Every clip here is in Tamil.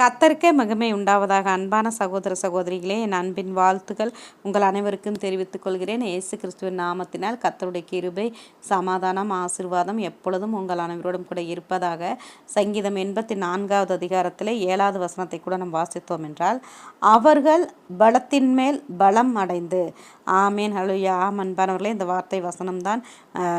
கத்தருக்கே மகிமை உண்டாவதாக அன்பான சகோதர சகோதரிகளே என் அன்பின் வாழ்த்துக்கள் உங்கள் அனைவருக்கும் தெரிவித்துக் கொள்கிறேன். இயேசு கிறிஸ்துவின் நாமத்தினால் கத்தருடைய கிருபை சமாதானம் ஆசிர்வாதம் எப்பொழுதும் உங்கள் அனைவரோடும் கூட இருப்பதாக சங்கீதம் எண்பத்தி நான்காவது அதிகாரத்தில் ஏழாவது வசனத்தை கூட நாம் வாசித்தோம் என்றால் அவர்கள் பலத்தின் மேல் பலம் அடைந்து. ஆமேன் ஹலுயா ஆம் அன்பானவர்களே இந்த வார்த்தை வசனம்தான்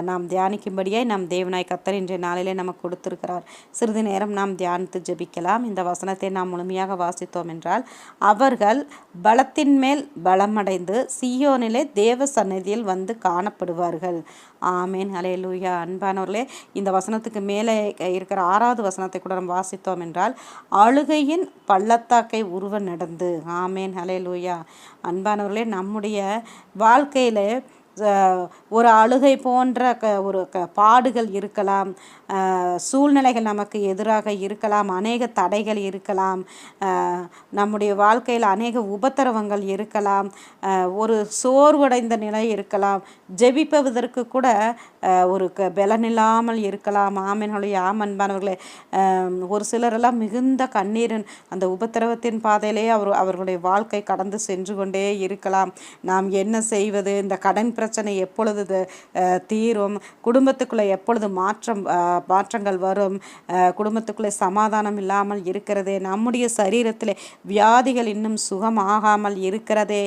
நாம் தியானிக்கும்படியே நாம் தேவநாய் கத்தர் இன்றைய நாளிலே நமக்கு கொடுத்திருக்கிறார். சிறிது நேரம் நாம் தியானித்து ஜெபிக்கலாம். இந்த வசனத்தை நாம் முழுமையாக வாசித்தோம் என்றால் அவர்கள் பலத்தின் மேல் பலமடைந்து சியோனிலே தேவ சந்நிதியில் வந்து காணப்படுவார்கள். ஆமேன். அலே லூயா அன்பானவர்களே இந்த வசனத்துக்கு மேலே இருக்கிற ஆறாவது வசனத்தை கூட நம்ம வாசித்தோம் என்றால் அழுகையின் பள்ளத்தாக்கை உருவ நடந்து. ஆமேன். ஹலே லூயா அன்பானவர்களே நம்முடைய வாழ்க்கையில் ஒரு அழுகை போன்ற க ஒரு க பாடுகள் இருக்கலாம். சூழ்நிலைகள் நமக்கு எதிராக இருக்கலாம். அநேக தடைகள் இருக்கலாம். நம்முடைய வாழ்க்கையில் அநேக உபத்திரவங்கள் இருக்கலாம். ஒரு சோர்வடைந்த நிலை இருக்கலாம். ஜெபிப்பதற்கு கூட ஒரு க பலனில்லாமல் இருக்கலாம். ஆமன்களுடைய ஆமன்பானவர்களே ஒரு சிலரெல்லாம் மிகுந்த கண்ணீரின் அந்த உபத்திரவத்தின் பாதையிலேயே அவர் அவர்களுடைய வாழ்க்கை கடந்து சென்று கொண்டே இருக்கலாம். நாம் என்ன செய்வது? இந்த கடன் பிரச்சனை பிரச்சனை எப்பொழுது தீரும்? குடும்பத்துக்குள்ளே எப்பொழுது மாற்றம் மாற்றங்கள் வரும்? குடும்பத்துக்குள்ளே சமாதானம் இல்லாமல் இருக்கிறதே நம்முடைய சரீரத்தில் வியாதிகள் இன்னும் சுகமாகாமல் இருக்கிறதே.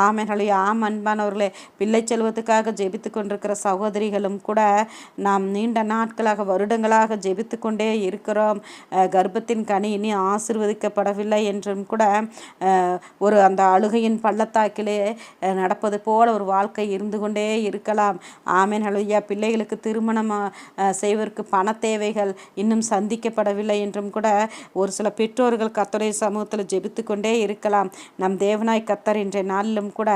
ஆமைகளே ஆம் அன்பானவர்களே பிள்ளை செல்வத்துக்காக ஜெபித்து கொண்டிருக்கிற சகோதரிகளும் கூட நாம் நீண்ட நாட்களாக வருடங்களாக ஜெபித்து கொண்டே இருக்கிறோம். கர்ப்பத்தின் கனி இனி ஆசிர்வதிக்கப்படவில்லை என்றும் கூட ஒரு அந்த அழுகையின் பள்ளத்தாக்கிலே நடப்பது போல ஒரு வாழ்க்கை இருந்து கொண்டே இருக்கலாம். ஆமேன் ஹலோயா பிள்ளைகளுக்கு திருமணம் செய்வதற்கு பண தேவைகள் இன்னும் சந்திக்கப்படவில்லை என்றும் கூட ஒரு சில பெற்றோர்கள் கத்தரை சமூகத்தில் ஜெபித்து கொண்டே இருக்கலாம். நம் தேவனாய் கத்தர் இன்றைய நாளிலும் கூட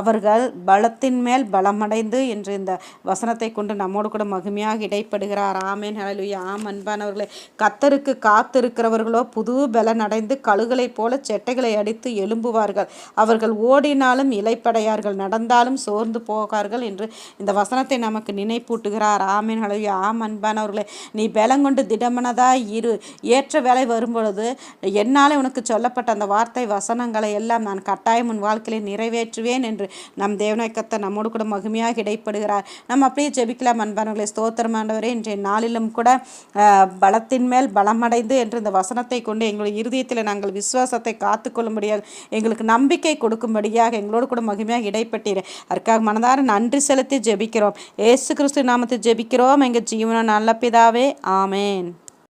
அவர்கள் பலத்தின் மேல் பலமடைந்து என்று இந்த வசனத்தை கொண்டு நம்மோடு கூட மகிமையாக இடைப்படுகிறார். ஆமேன் ஹலுயா ஆம் அன்பானவர்களே கத்தருக்கு காத்திருக்கிறவர்களோ புது பலன் அடைந்து கழுகளைப் போல செட்டைகளை அடித்து எழும்புவார்கள். அவர்கள் ஓடினாலும் இலைப்படையார்கள் நடந்தாலும் சோர்ந்து போகார்கள் என்று இந்த வசனத்தை நமக்கு நினைப்பூட்டுகிறார். ஆமீன் ஹலோயா ஆம் அன்பானவர்களே நீ பலங்கொண்டு திடமனதாக இரு. ஏற்ற வேலை வரும்பொழுது என்னால் உனக்கு சொல்லப்பட்ட அந்த வார்த்தை வசனங்களை எல்லாம் நான் கட்டாயம் உன் வாழ்க்கையில் நிறைவேற்றுவேன் என்று நம் தேவநாயக்கத்தை நம்மோடு கூட மகிமையாக இடைப்படுகிறார். நம்ம அப்படியே ஜெபிக்கலாம் அன்பானவர்களே. ஸ்தோத்திரமானவரே இன்றைய நாளிலும் கூட பலத்தின் மேல் பலமடைந்து என்று இந்த வசனத்தை கொண்டு எங்களுடைய இருதயத்தில் நாங்கள் விசுவாசத்தை காத்துக்கொள்ளும்படியாக எங்களுக்கு நம்பிக்கை கொடுக்கும்படியாக எங்களோடு கூட மகிமையாக இடைப்பட்டீர். அதற்காக மனதார நன்றி செலுத்தி ஜெபிக்கிறோம். ஏசு கிறிஸ்து நாமத்தை ஜெபிக்கிறோம். எங்கள் ஜீவனம் நல்ல பிதாவே ஆமேன்.